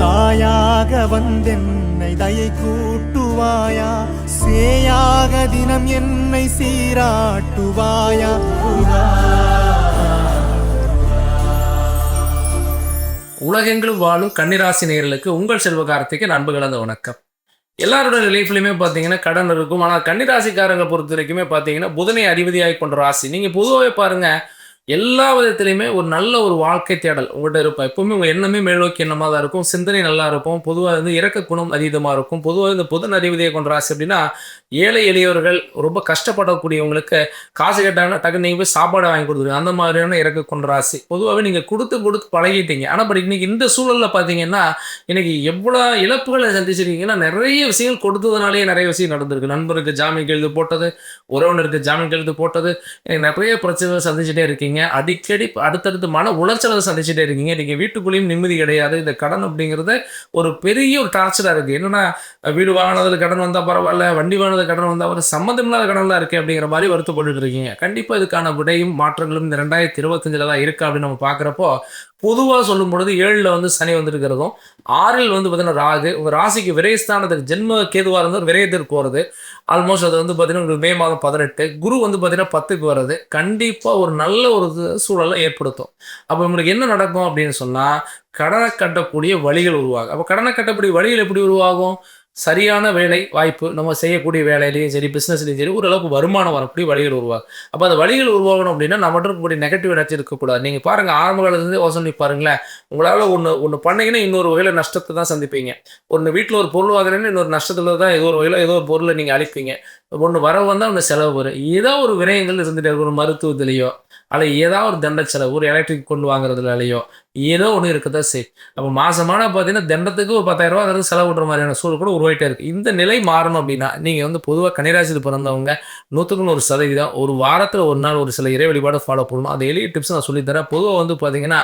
தாயாக வந்தென்னை தயை கூட்டுவாயா? சேயாக தினம் என்னை சீராட்டுவாயா? உலகெங்கிலும் வாழும் கன்னிராசி நேர்களுக்கு உங்கள் செல்வகாரத்துக்கு நண்பு கலந்த வணக்கம். எல்லாரோட லைஃப்லையுமே பார்த்தீங்கன்னா கடன் இருக்கும். ஆனால் கன்னிராசிக்காரங்களை பொறுத்த வரைக்குமே பார்த்தீங்கன்னா புதனை அதிபதியாகி கொண்ட ராசி. நீங்கள் பொதுவாகவே பாருங்க எல்லா விதத்துலையுமே ஒரு நல்ல ஒரு வாழ்க்கை தேடல் உங்கள்கிட்ட இருப்பா. எப்பவுமே உங்கள் எண்ணமே மேல்நோக்கி எண்ணமாக தான் இருக்கும். சிந்தனை நல்லா இருக்கும். பொதுவாக வந்து இறக்க குணம் அதீதமாக இருக்கும். பொதுவாக இந்த புதன் அறிவுதையை கொண்ட ராசி அப்படின்னா ஏழை எளியவர்கள் ரொம்ப கஷ்டப்படக்கூடியவங்களுக்கு காசு கேட்டாங்கன்னா டக்கு நீங்கள் போய் சாப்பாடு வாங்கி கொடுத்துருங்க அந்த மாதிரியான இறக்க கொண்ட ராசி. பொதுவாகவே நீங்கள் கொடுத்து கொடுத்து பழகிட்டீங்க. ஆனால் பட் இன்னைக்கு இந்த சூழலில் பார்த்தீங்கன்னா இன்னைக்கு எவ்வளோ இழப்புகளை சந்திச்சிருக்கீங்கன்னா நிறைய விஷயங்கள் கொடுத்ததுனாலே நிறைய விஷயம் நடந்திருக்கு. நண்பருக்கு ஜாமீன் கெழுது போட்டது உறவினருக்கு ஜாமீன் எழுது போட்டது நிறைய பிரச்சனைகள் சந்திச்சுட்டே இருக்கீங்க. அடிக்கடி அடுத்தடுத்து மன உளைச்சலை சந்திச்சுட்டே இருக்கீங்க. நீங்கள் வீட்டுக்குள்ளேயும் நிம்மதி கிடையாது. இந்த கடன் அப்படிங்கிறது ஒரு பெரிய ஒரு டார்ச்சராக இருக்குது என்னன்னா வீடு வாங்கினதில் கடன் வந்தால் பரவாயில்ல வண்டி வாங்கினது கடன் வந்தால் ஒரு சம்மந்தம் இல்லாத கடன்லாம் இருக்குது அப்படிங்கிற மாதிரி வருத்தப்பட்டு இருக்கீங்க. கண்டிப்பாக இதுக்கான விடையும் மாற்றங்களும் இந்த ரெண்டாயிரத்தி இருபத்தஞ்சில் தான் இருக்குது அப்படின்னு நம்ம பார்க்குறப்போ பொதுவாக சொல்லும் பொழுது ஏழில் வந்து சனி வந்திருக்கிறதும் ஆறில் வந்து பார்த்தீங்கன்னா ராகு. உங்கள் ராசிக்கு விரயஸ்தானத்துக்கு ஜென்ம கேதுவாக இருந்தால் விரயத்திற்கு போகிறது ஆல்மோஸ்ட் அது வந்து பார்த்தீங்கன்னா உங்களுக்கு மே மாதம் பதினெட்டு. குரு வந்து பார்த்தீங்கன்னா பத்துக்கு வர்றது. கண்டிப்பாக ஒரு நல்ல ஒரு சூழலை ஏற்படுத்தும். அப்போ உங்களுக்கு என்ன நடக்கும் அப்படின்னு சொன்னால் கடனை கட்டக்கூடிய வழிகள் உருவாகும். அப்போ கடனை கட்டக்கூடிய வழிகள் எப்படி உருவாகும்? சரியான வேலை வாய்ப்பு நம்ம செய்யக்கூடிய வேலையிலையும் சரி பிஸ்னஸ்லையும் சரி ஓரளவுக்கு வருமானம் வரக்கூடிய வழிகள் உருவாகும். அப்போ அந்த வழிகள் உருவாகணும் அப்படின்னா நம்மகிட்ட இருக்கக்கூடிய நெகட்டிவ் எனர்ஜி இருக்கக்கூடாது. நீங்கள் பாருங்கள் ஆரம்ப காலத்துலேருந்து யோசனை பாருங்களேன். உங்களால் ஒன்று ஒன்று பண்ணீங்கன்னா இன்னொரு வகையில் நஷ்டத்தை தான் சந்திப்பீங்க. ஒன்று வீட்டில் ஒரு பொருள் வாங்குறேன்னு இன்னொரு நஷ்டத்தில் தான் ஏதோ ஒரு வகையில் ஏதோ ஒரு பொருளை நீங்கள் அழிப்பீங்க. ஒன்று வரவு வந்தால் ஒன்று செலவு வரும். ஏதோ ஒரு விரயங்கள் இருந்துகிட்டே இருக்கும் ஒரு மருத்துவத்துலேயோ அல்லது ஏதாவது ஒரு தண்ட செலவு ஒரு எலக்ட்ரிக் கொண்டு வாங்குறதுலையோ ஏதோ ஒன்று இருக்கதான் சரி அப்போ மாதமான பார்த்தீங்கன்னா தண்டத்துக்கு ஒரு பத்தாயிரரூபா அதாவது செலவு பண்ணுற மாதிரியான சூழல் கூட உருவாகிட்டே இருக்குது இந்த நிலை மாறணும் அப்படின்னா நீங்கள் வந்து பொதுவாக கனிராசியில் பிறந்தவங்க நூற்றுக்கு நூறு சதவீதம் ஒரு வாரத்தில் ஒரு நாள் ஒரு சில இறை வழிபாடு ஃபாலோ பண்ணணும். அந்த எளிய டிப்ஸ் நான் சொல்லித்தரேன் பொதுவாக வந்து பார்த்தீங்கன்னா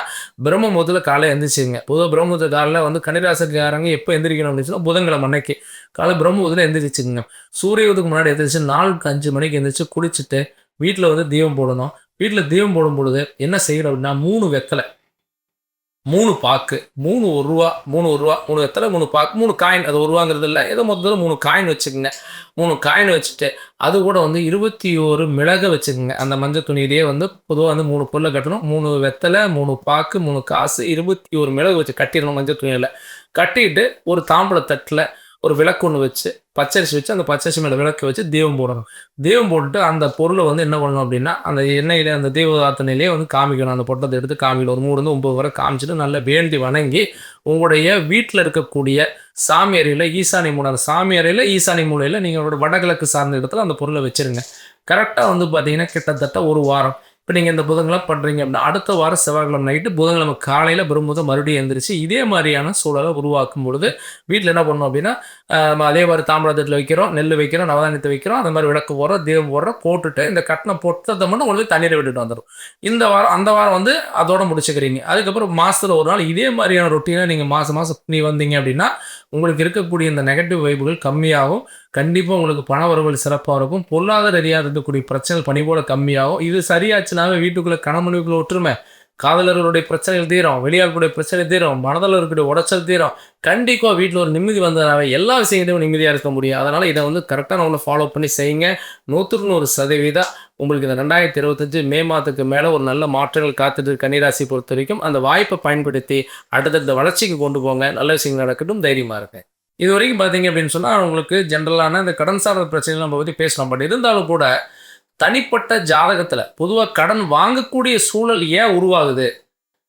பிரம்ம முதல்ல காலையில் எந்திரிச்சிங்க பொதுவாக பிரம்ம காலையில் வந்து கன்னிராசிக்காரங்க எப்போ எந்திரிக்கணும் அப்படின்னு சொன்னால் புதன்கிழமை அன்னைக்கு. காலை பிரம்ம முகூர்த்தத்தில் எந்திரிச்சுங்க சூரியத்துக்கு முன்னாடி எந்திரிச்சு நாலுக்கு அஞ்சு மணிக்கு எந்திரிச்சு குளிச்சுட்டு வீட்டில் வந்து தீபம் போடணும். வீட்டில் தீபம் போடும் பொழுது என்ன செய்யணும் அப்படின்னா மூணு வெத்தலை. மூணு பாக்கு மூணு ஒரு ரூபா மூணு ஒரு ரூபா மூணு வெத்தலை மூணு பாக்கு மூணு காயின். அது ஒரு ரூபாங்கிறது இல்லை. ஏதோ மொத்தத்தில் மூணு காயின் வச்சுக்கோங்க. மூணு காயின் வச்சுட்டு அது கூட வந்து இருபத்தி ஒரு மிளகை வச்சுக்கோங்க. அந்த மஞ்சள் துணியிலேயே வந்து பொதுவாக வந்து மூணு பொருளை கட்டணும். மூணு வெத்தலை மூணு பாக்கு மூணு காசு இருபத்தி ஒரு மிளகு வச்சு கட்டிடணும் மஞ்சள் துணியில். கட்டிட்டு ஒரு தாம்பள தட்டில் ஒரு விளக்கு ஒன்று வச்சு பச்சரிசி வச்சு அந்த பச்சரிசி மேலே விளக்கு வச்சு தீபம் போடணும். தீபம் போட்டுட்டு அந்த பொருளை வந்து என்ன பண்ணணும் அப்படின்னா அந்த எண்ணெயில் அந்த தீபதாத்தனையிலே வந்து காமிக்கணும். அந்த பொட்டத்தை எடுத்து காமிக்கணும். ஒரு மூணு ஒம்பது வரை காமிச்சிட்டு நல்லா வேண்டி வணங்கி உங்களுடைய வீட்டில் இருக்கக்கூடிய சாமி அறையில் ஈசானி மூலம் அந்த சாமி அறையில் ஈசானி மூலையில் நீங்கள் வடகிழக்கு சார்ந்த இடத்துல அந்த பொருளை வச்சிருங்க. கரெக்டாக வந்து பார்த்தீங்கன்னா கிட்டத்தட்ட ஒரு வாரம். இப்போ நீங்கள் இந்த புதன்கிழமை பண்ணுறீங்க அப்படின்னா அடுத்த வாரம் செவ்வாய்க்கிழமை நைட்டு புதன்கிழமை காலையில் வரும்போது மறுபடியும் எழுந்திரிச்சு இதே மாதிரியான சூழலை உருவாக்கும் பொழுது வீட்டில் என்ன பண்ணோம் அப்படின்னா அதே மாதிரி தாமிரத்தில் வைக்கிறோம் நெல் வைக்கிறோம் நவதானியத்தை வைக்கிறோம் அந்த மாதிரி விளக்கு ஓரம் தீபம் போடுறோம் போட்டுட்டு இந்த கட்டணம் போட்டதை மட்டும் கொண்டு போய் தண்ணீரை விட்டுட்டு வந்துடும் இந்த வாரம் அந்த வாரம் வந்து அதோட முடிச்சுக்கிறீங்க. அதுக்கப்புறம் மாதத்தில் ஒரு நாள் இதே மாதிரியான ரொட்டீனை நீங்கள் மாதம் மாதம் நீ வந்தீங்க அப்படின்னா உங்களுக்கு இருக்கக்கூடிய இந்த நெகட்டிவ் வைப்புகள் கம்மியாகும். கண்டிப்பாக உங்களுக்கு பண வரவுகள் சிறப்பாக இருக்கும். பொருளாதார ரீதியாக இருக்கக்கூடிய பிரச்சனைகள் பணி போல கம்மியாகும். இது சரியாச்சுனாவே வீட்டுக்குள்ளே கணமனைக்குள்ள ஒற்றுமை காதலர்களுடைய பிரச்சனைகள் தீரும் வெளியாளர்களுடைய பிரச்சனை தீரும் மனதில் இருக்கக்கூடிய உடச்சல் தீரும். கண்டிப்பாக வீட்டில் ஒரு நிம்மதி வந்ததுனாவே எல்லா விஷயங்களையும் நிம்மதியாக இருக்க முடியும். அதனால் இதை வந்து கரெக்டாக நம்மளை ஃபாலோ பண்ணி செய்யுங்க. நூற்றுக்கு நூறு சதவீதம் உங்களுக்கு இந்த ரெண்டாயிரத்தி இருபத்தஞ்சு மே மாதத்துக்கு மேலே ஒரு நல்ல மாற்றங்கள் காத்துட்டு கன்னிராசி பொறுத்த வரைக்கும். அந்த வாய்ப்பை பயன்படுத்தி அடுத்தடுத்த வளர்ச்சிக்கு கொண்டு போங்க. நல்ல விஷயங்கள் நடக்கட்டும். தைரியமாக இருக்கேன் இது வரைக்கும் பார்த்தீங்க அப்படின்னு சொன்னால் உங்களுக்கு ஜென்ரலான இந்த கடன் சார்ந்த பிரச்சனைகள் நம்ம பற்றி பேசலாம். பட் இருந்தாலும் கூட தனிப்பட்ட ஜாதகத்தில் பொதுவாக கடன் வாங்கக்கூடிய சூழல் ஏன் உருவாகுது?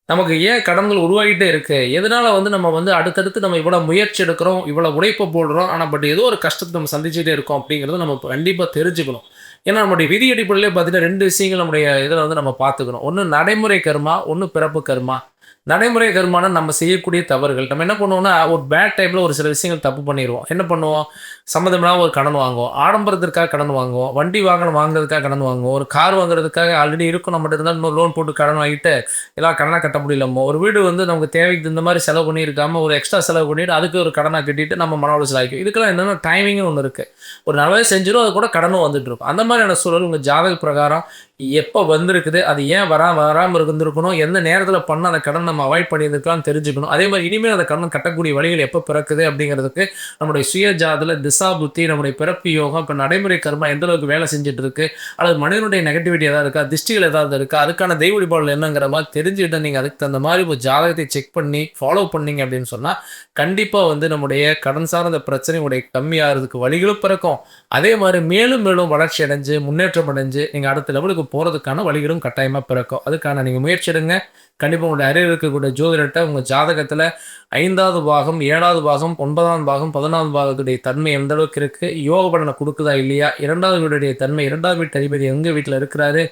நமக்கு ஏன் கடன்கள் உருவாகிட்டே இருக்குது எதனால் வந்து நம்ம வந்து அடுத்தடுத்து நம்ம இவ்வளோ முயற்சி எடுக்கிறோம் இவ்வளோ உழைப்பை போடுறோம் ஆனால் பட் ஏதோ ஒரு கஷ்டத்தை நம்ம சந்திச்சுட்டே இருக்கோம் அப்படிங்கிறத நம்ம கண்டிப்பாக தெரிஞ்சுக்கணும். ஏன்னா நம்முடைய விதி அடிப்படையிலே பார்த்தீங்கன்னா ரெண்டு விஷயங்கள் நம்முடைய இதில் வந்து நம்ம பார்த்துக்கணும். ஒன்று நடைமுறை கர்மா ஒன்று பிறப்பு கர்மா. நடைமுறை கர்மான நம்ம செய்யக்கூடிய தவறுகள். நம்ம என்ன பண்ணுவோம்னா ஒரு பேட் டைமில் ஒரு சில விஷயங்கள் தப்பு பண்ணிடுவோம் என்ன பண்ணுவோம்? சம்மந்தமில்லாம ஒரு கடன் வாங்குவோம். ஆடம்பரத்திற்காக கடன் வாங்குவோம். வண்டி வாகனம் வாங்குறதுக்காக கடன் வாங்குவோம். ஒரு கார் வாங்குறதுக்காக ஆல்ரெடி இருக்கும். நம்மகிட்ட இருந்தால் இன்னொரு லோன் போட்டு கடன் வாங்கிட்டு எல்லாம் கடனாக கட்ட முடியலமோ? ஒரு வீடு வந்து நமக்கு தேவைக்கு இந்த மாதிரி செலவு பண்ணியிருக்காம ஒரு எக்ஸ்ட்ரா செலவு பண்ணிட்டு அதுக்கு ஒரு கடனாக கட்டிட்டு நம்ம மன உளைச்சல் ஆகிக்கும். இதுக்கெல்லாம் என்னென்ன டைமிங்னு ஒன்று இருக்குது ஒரு நல்லவே செஞ்சிடும் அது கூட கடனும் வந்துட்டு இருக்கும். அந்த மாதிரியான சூழல் உங்கள் ஜாதக பிரகாரம் எப்போ வந்திருக்குது அது ஏன் வரா வராமல் இருந்திருக்கணும் எந்த நேரத்தில் பண்ண அந்த கடன் நம்ம அவாய்ட் பண்ணியிருக்கலாம் தெரிஞ்சுக்கணும். அதே மாதிரி இனிமேல் அந்த கடன் கட்டக்கூடிய வழிகள் எப்போ பிறக்குது அப்படிங்கிறதுக்கு நம்முடைய சுயஜாதில் திசா புத்தி நம்முடைய பிறப்பு யோகம் இப்போ நடைமுறை கர்மா எந்த அளவுக்கு வேலை செஞ்சுட்டு இருக்கு அல்லது மனிதனுடைய நெகட்டிவிட்டி ஏதாவது இருக்கா திஷ்டிகள் ஏதாவது இருக்கா அதுக்கான தெய்வ வழிபாடு என்னங்கிற மாதிரி தெரிஞ்சுக்கிட்டு நீங்கள் அதுக்கு தகுந்த மாதிரி ஒரு ஜாதகத்தை செக் பண்ணி ஃபாலோ பண்ணீங்க அப்படின்னு சொன்னால் கண்டிப்பாக வந்து நம்முடைய கடன் சார்ந்த பிரச்சனை உடைய கம்மியாகிறதுக்கு வழிகளும் பிறக்கும். அதே மாதிரி மேலும் மேலும் வளர்ச்சி அடைஞ்சு முன்னேற்றம் அடைஞ்சு நீங்கள் அடுத்த லெவலுக்கு போகிறதுக்கான வழிகளும் கட்டாயமாக பிறக்கும். அதுக்கான நீங்கள் முயற்சி எடுங்க. கண்டிப்பாக உங்களுடைய அறிவு இருக்கக்கூடிய ஜோதிடத்தை உங்கள் ஜாதகத்தில் ஐந்தாவது பாகம் ஏழாவது பாகம் ஒன்பதாம் பாகம் பதினாவது பாகத்துடைய தன்மை எந்த அளவுக்கு இருக்குது யோக பலனை கொடுக்குதா இல்லையா? இரண்டாவது வீடுடைய தன்மை இரண்டாவது வீட்டு அதிபதி எங்கள் வீட்டில் இருக்கிறாரு?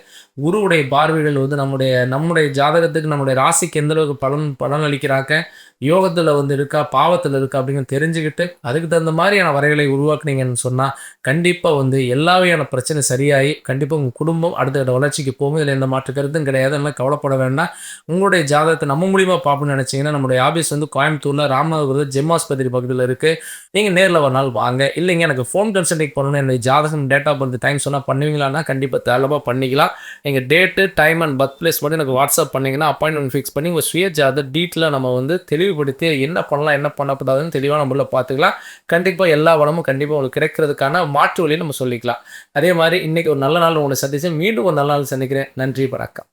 குருவுடைய பார்வைகள் வந்து நம்முடைய நம்முடைய ஜாதகத்துக்கு நம்முடைய ராசிக்கு எந்த அளவுக்கு பலன் பலன் அளிக்கிறாங்க யோகத்தில் வந்து இருக்கா பாவத்தில் இருக்கா அப்படின்னு தெரிஞ்சுக்கிட்டு அதுக்கு தகுந்த மாதிரியான வரைகளை உருவாக்குனீங்கன்னு சொன்னால் கண்டிப்பாக வந்து எல்லா வகையான பிரச்சனை சரியாகி கண்டிப்பாக உங்கள் குடும்பம் அடுத்த வளர்ச்சிக்கு போகும். இதில் எந்த மாற்று கருத்தும் கிடையாது. எல்லாம் கவலைப்பட வேண்டாம். உங்களுடைய ஜாதகத்தை நம்ம மூலியமாக பார்ப்போம்னு நினச்சிங்கன்னா நம்மளுடைய ஆஃபீஸ் வந்து கோயம்புத்தூரில் ராமநாதபுரம் ஜெம்மாஸ்பத்திரி பக்கத்தில் இருக்குது நீங்கள் நேரில் ஒரு நாள் வாங்க. இல்லைங்க எனக்கு ஃபோன் கன்சல்டிங் பண்ணணும் என்னுடைய ஜாதகம் டேட்டா பர்த் டைம் சொன்னால் பண்ணுவீங்களான்னா கண்டிப்பாக தாராளமாக பண்ணிக்கலாம். எங்கள் date time and birth place மட்டும் எனக்கு வாட்ஸ்அப் பண்ணிங்கன்னா அப்பாயின்மெண்ட் ஃபிக்ஸ் பண்ணி உங்கள் சுய ஜாத டீட்டெயிலாக நம்ம வந்து தெளிவுபடுத்தி என்ன பண்ணலாம் என்ன பண்ணப்படாதுன்னு தெளிவாக நம்மள பார்த்துக்கலாம். கண்டிப்பாக எல்லா வளமும் கண்டிப்பாக உங்களுக்கு கிடைக்கிறதுக்கான மாற்று வழியை நம்ம சொல்லிக்கலாம். அதே மாதிரி இன்றைக்கி ஒரு நல்ல நாள் உங்களை சந்திச்சு மீண்டும் ஒரு நல்ல நாள் சந்திக்கிறேன். நன்றி வணக்கம்.